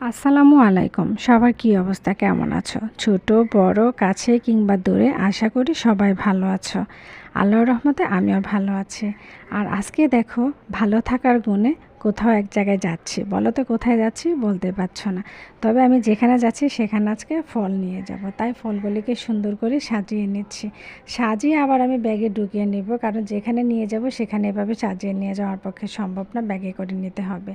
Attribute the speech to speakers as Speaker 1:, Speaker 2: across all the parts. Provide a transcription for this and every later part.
Speaker 1: আসসালামু আলাইকুম। সবার কি অবস্থা? কেমন আছো? ছোট, বড়, কাছে কিংবা দূরে আশা করি সবাই ভালো আছো। আল্লাহর রহমতে আমিও ভালো আছি। আর আজকে দেখো, ভালো থাকার গুণে কোথাও এক জায়গায় যাচ্ছি। বলো তো কোথায় যাচ্ছি? বলতে পারছ না। তবে আমি যেখানে যাচ্ছি সেখানে আজকে ফল নিয়ে যাব। তাই ফলগুলিকে সুন্দর করে সাজিয়ে নিচ্ছি। সাজিয়ে আবার আমি ব্যাগে ঢুকিয়ে নিব। কারণ যেখানে নিয়ে যাব সেখানে এভাবে সাজিয়ে নিয়ে যাওয়ার পক্ষে সম্ভব না। ব্যাগে করে নিতে হবে।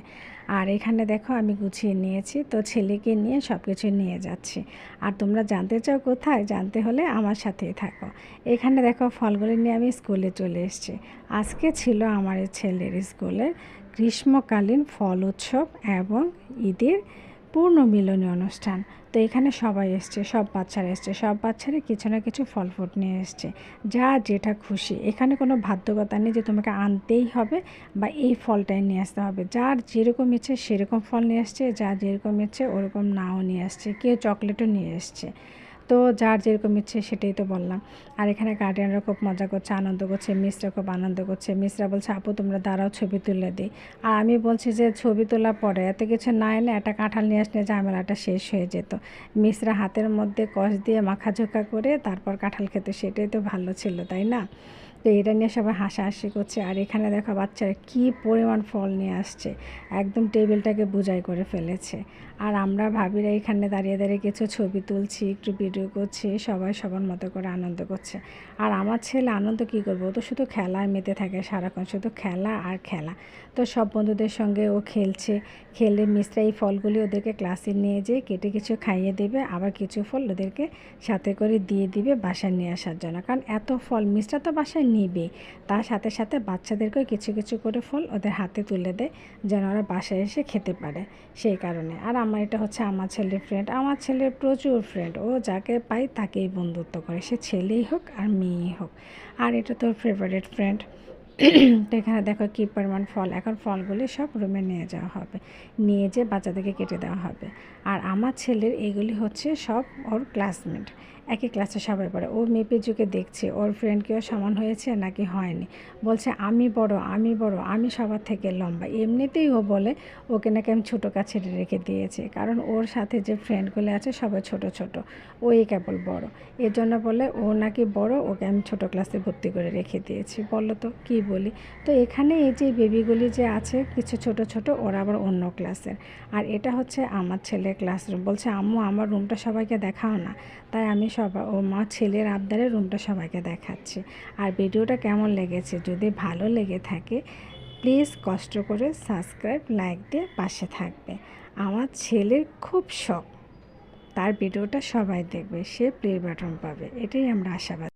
Speaker 1: আর এখানে দেখো আমি গুছিয়ে নিয়েছি। তো ছেলেকে নিয়ে সব কিছু নিয়ে যাচ্ছি। আর তোমরা জানতে চাও কোথায়? জানতে হলে আমার সাথেই থাকো। এখানে দেখো ফলগুলি নিয়ে আমি স্কুলে চলে এসেছি। আজকে ছিল আমার ছেলের স্কুলের গ্রীষ্মকালীন ফল উৎসব এবং ঈদের পূর্ণ মিলনী অনুষ্ঠান। তো এখানে সবাই এসছে, সব বাচ্চারা এসছে, সব বাচ্চারা কিছু না কিছু ফল ফুট নিয়ে এসছে। যা যেটা খুশি। এখানে কোনো বাধ্যকতা নেই যে তোমাকে আনতেই হবে বা এই ফলটাই নিয়ে আসতে হবে। যার যেরকম ইচ্ছে সেরকম ফল নিয়ে আসছে যার যেরকম ইচ্ছে ওরকম নাও নিয়ে আসছে কেউ চকলেটও নিয়ে এসছে। তো যার যেরকম ইচ্ছে সেটাই তো বললাম। আর এখানে গার্ডিয়ানরা খুব মজা করছে, আনন্দ করছে মিসরা খুব আনন্দ করছে। মিসরা বলছে, আপু, তোমরা দাঁড়াও, ছবি তুলে দিই। আর আমি বলছি যে, ছবি তোলা পরে এত কিছু না এনে একটা কাঁঠাল নিয়ে আসলে ঝামেলাটা শেষ হয়ে যেত। মিসরা হাতের মধ্যে কষ দিয়ে মাখাঝোকা করে তারপর কাঁঠাল খেতে, সেটাই তো ভালো ছিল, তাই না? তো এটা নিয়ে সবাই হাসাহাসি করছে। আর এখানে দেখো বাচ্চারা কী পরিমাণ ফল নিয়ে আসছে। একদম টেবিলটাকে বুঝাই করে ফেলেছে। আর আমরা ভাবিরা এখানে দাঁড়িয়ে দাঁড়িয়ে কিছু ছবি তুলছি, একটু ভিডিও করছি, সবাই সবার মতো করে আনন্দ করছে। আর আমার ছেলে আনন্দ কী করব? ও তো শুধু খেলায় মেতে থাকে সারাক্ষণ, শুধু খেলা আর খেলা। তো সব বন্ধুদের সঙ্গে ও খেলছে। খেলে মিশ্রা এই ফলগুলি ওদেরকে ক্লাসে নিয়ে যেয়ে কেটে কিছু খাইয়ে দেবে, আবার কিছু ফল ওদেরকে সাথে করে দিয়ে দিবে বাসায় নিয়ে আসার জন্য। কারণ এত ফল মিশ্রা তো বাসায় নিবে তার সাথে সাথে বাচ্চাদেরকেও কিছু কিছু করে ফল ওদের হাতে তুলে দেয়, যেন ওরা বাসায় এসে খেতে পারে সেই কারণে। আর আমার এটা হচ্ছে আমার ছেলের ফ্রেন্ড আমার ছেলের প্রচুর ফ্রেন্ড ও যাকে পাই তাকেই বন্ধুত্ব করে। সে ছেলেই হোক আর মেয়েই হোক। আর এটা তোর ফেভারিট ফ্রেন্ড তো এখানে দেখো কী পরিমাণ ফল এখন ফলগুলি সব রুমে নিয়ে যাওয়া হবে। নিয়ে যেয়ে বাচ্চাদেরকে কেটে দেওয়া হবে। আর আমার ছেলের এগুলি হচ্ছে সব ওর ক্লাসমেট একই ক্লাসে সবাই পড়ে। ও মেপে যুগে দেখছে, ওর ফ্রেন্ড কেউ সমান হয়েছে নাকি হয়নি? বলছে, আমি বড় আমি বড়, আমি সবার থেকে লম্বা। এমনিতেই ও বলে, ওকে নাকি আমি ছোটো কাছে রেখে দিয়েছে। কারণ ওর সাথে যে ফ্রেন্ডগুলো আছে সবাই ছোট ছোট। ওই কেবল বড়। এর জন্য বলে, ও নাকি বড়, ওকে আমি ছোটো ক্লাসে ভর্তি করে রেখে দিয়েছি। বলো তো, কী বলি? তো এখানে এই যে বেবিগুলি যে আছে, কিছু ছোট ছোট, ওরা আবার অন্য ক্লাসের আর এটা হচ্ছে আমার ছেলের ক্লাসরুম বলছে, আম্মু, আমার রুমটা সবাইকে দেখাও না। তাই আমি সবাই ও মা ছেলের আবদারে রুমটা সবাইকে দেখাচ্ছে। আর ভিডিওটা কেমন লেগেছে যদি ভালো লেগে থাকে প্লিজ কষ্ট করে সাবস্ক্রাইব লাইক দিয়ে পাশে থাকবে। আমার ছেলের খুব শখ। তার ভিডিওটা সবাই দেখবে, সে প্লে বাটন পাবে। এটাই আমরা আশাবাদ